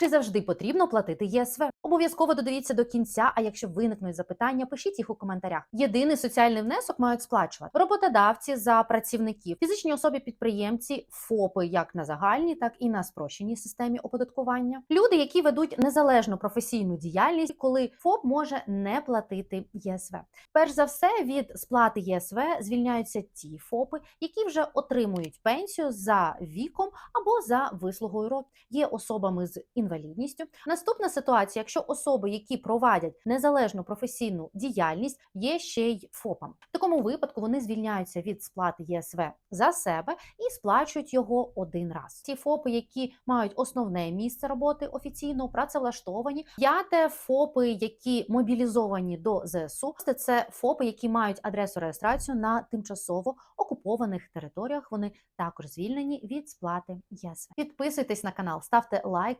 Чи завжди потрібно платити ЄСВ? Обов'язково додивіться до кінця. А якщо виникнуть запитання, пишіть їх у коментарях. Єдиний соціальний внесок мають сплачувати роботодавці за працівників, фізичні особи підприємці, ФОПи як на загальній, так і на спрощеній системі оподаткування. Люди, які ведуть незалежну професійну діяльність, коли ФОП може не платити ЄСВ. Перш за все, від сплати ЄСВ звільняються ті ФОПи, які вже отримують пенсію за віком або за вислугою років. Є особами з інвалідністю. Наступна ситуація, якщо особи, які провадять незалежну професійну діяльність, є ще й ФОПами. В такому випадку вони звільняються від сплати ЄСВ за себе і сплачують його один раз. Ті ФОПи, які мають основне місце роботи офіційно працевлаштовані. П'яте ФОПи, які мобілізовані до ЗСУ. Це ФОПи, які мають адресу реєстрацію на тимчасово окупованих територіях. Вони також звільнені від сплати ЄСВ. Підписуйтесь на канал, ставте лайк.